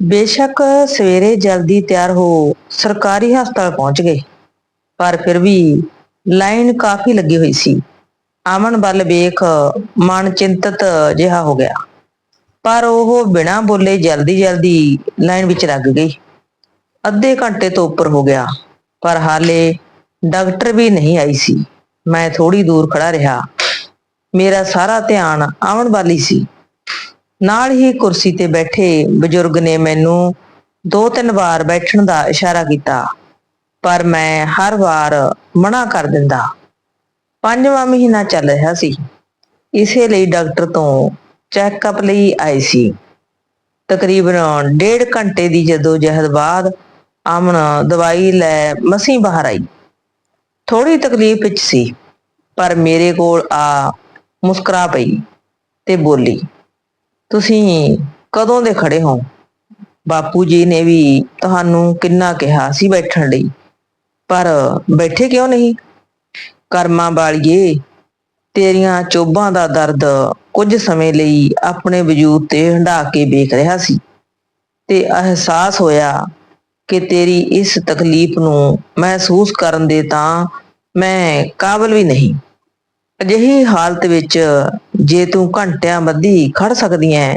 ਬੇਸ਼ੱਕ ਸਵੇਰੇ ਜਲਦੀ ਤਿਆਰ ਹੋ ਸਰਕਾਰੀ ਹਸਪਤਾਲ ਪਹੁੰਚ ਗਏ, ਪਰ ਫਿਰ ਵੀ ਲਾਈਨ ਕਾਫੀ ਲੱਗੀ ਹੋਈ ਸੀ। ਅਮਨ ਵੱਲ ਵੇਖ ਮਨ ਚਿੰਤਤ ਜਿਹਾ ਹੋ ਗਿਆ, ਪਰ ਉਹ ਬਿਨਾਂ ਬੋਲੇ ਜਲਦੀ ਜਲਦੀ ਲਾਈਨ ਵਿੱਚ ਲੱਗ ਗਈ। ਅੱਧੇ ਘੰਟੇ ਤੋਂ ਉੱਪਰ ਹੋ ਗਿਆ, ਪਰ ਹਾਲੇ ਡਾਕਟਰ ਵੀ ਨਹੀਂ ਆਈ ਸੀ। ਮੈਂ ਥੋੜੀ ਦੂਰ ਖੜਾ ਰਿਹਾ। ਮੇਰਾ ਸਾਰਾ ਧਿਆਨ ਅਮਨ ਵੱਲ ਹੀ ਸੀ। ਨਾਲ ਹੀ ਕੁਰਸੀ ਤੇ ਬੈਠੇ ਬਜ਼ੁਰਗ ਨੇ ਮੈਨੂੰ ਦੋ ਤਿੰਨ ਵਾਰ ਬੈਠਣ ਦਾ ਇਸ਼ਾਰਾ ਕੀਤਾ, ਪਰ ਮੈਂ ਹਰ ਵਾਰ ਮਨਾ ਕਰ ਦਿੰਦਾ। ਪੰਜਵਾਂ ਮਹੀਨਾ ਚੱਲ ਰਿਹਾ ਸੀ। ਇਸੇ ਲਈ ਡਾਕਟਰ ਤੋਂ ਚੈੱਕਅਪ ਲਈ ਆਏ ਸੀ। ਤਕਰੀਬਨ ਡੇਢ ਘੰਟੇ ਦੀ ਜਦੋਂ ਜਹਿਦ ਬਾਅਦ ਅਮਨ ਦਵਾਈ ਲੈ ਮਸੀਂ ਬਾਹਰ ਆਈ। ਥੋੜੀ ਤਕਲੀਫ ਵਿੱਚ ਸੀ, ਪਰ ਮੇਰੇ ਕੋਲ ਆ ਮੁਸਕਰਾ ਪਈ ਤੇ ਬੋਲੀ ਤੁਸੀਂ ਕਦੋਂ ਦੇ ਖੜੇ ਹੋ? ਬਾਪੂ ਜੀ ਨੇ ਵੀ ਤੁਹਾਨੂੰ ਕਿੰਨਾ ਕਿਹਾ ਸੀ ਬੈਠਣ ਲਈ। ਪਰ ਬੈਠੇ ਕਿਉਂ ਨਹੀਂ? ਕਰਮਾਂ ਵਾਲੀਏ, ਤੇਰੀਆਂ ਚੋਬਾਂ ਦਾ ਦਰਦ ਕੁਝ ਸਮੇਂ ਲਈ ਆਪਣੇ ਵਜੂਦ ਤੇ ਹੰਢਾ ਕੇ ਵੇਖ ਰਿਹਾ ਸੀ। ਤੇ ਅਹਿਸਾਸ ਹੋਇਆ ਕਿ ਤੇਰੀ ਇਸ ਤਕਲੀਫ ਨੂੰ ਮਹਿਸੂਸ ਕਰਨ ਦੇ ਤਾਂ ਮੈਂ ਕਾਬਲ ਵੀ ਨਹੀਂ। ਅਜਿਹੀ ਹਾਲਤ ਵਿੱਚ ਜੇ ਤੂੰ ਘੰਟਿਆਂ ਬੱਧੀ ਖੜ ਸਕਦੀ ਐ,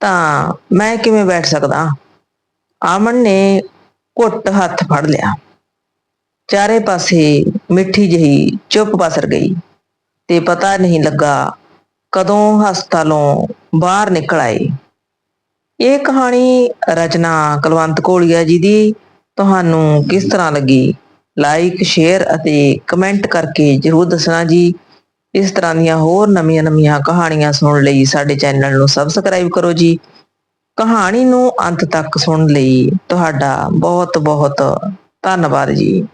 ਤਾਂ ਮੈਂ ਕਿਵੇਂ ਬੈਠ ਸਕਦਾ? ਆਮਨ ਨੇ ਘੁੱਟ ਹੱਥ ਫੜ ਲਿਆ। ਚਾਰੇ ਪਾਸੇ ਮਿੱਠੀ ਜਿਹੀ ਚੁੱਪ ਪਸਰ ਗਈ ਤੇ ਪਤਾ ਨਹੀਂ ਲੱਗਾ ਕਦੋਂ ਹਸਪਤਾਲੋਂ ਬਾਹਰ ਨਿਕਲ ਆਏ। ਇਹ ਕਹਾਣੀ ਰਚਨਾ ਕੁਲਵੰਤ ਕੋਲੀਆ ਜੀ ਦੀ। ਤੁਹਾਨੂੰ ਕਿਸ ਤਰ੍ਹਾਂ ਲੱਗੀ? ਲਾਈਕ ਸ਼ੇਅਰ ਅਤੇ ਕਮੈਂਟ ਕਰਕੇ ਜਰੂਰ ਦੱਸਣਾ ਜੀ। ਇਸ ਤਰ੍ਹਾਂ ਦੀਆਂ ਹੋਰ ਨਵੀਆਂ-ਨਵੀਆਂ ਕਹਾਣੀਆਂ ਸੁਣਨ ਲਈ ਸਾਡੇ ਚੈਨਲ ਨੂੰ ਸਬਸਕ੍ਰਾਈਬ ਕਰੋ ਜੀ। ਕਹਾਣੀ ਨੂੰ ਅੰਤ ਤੱਕ ਸੁਣਨ ਲਈ। ਤੁਹਾਡਾ ਬਹੁਤ-ਬਹੁਤ ਧੰਨਵਾਦ ਜੀ।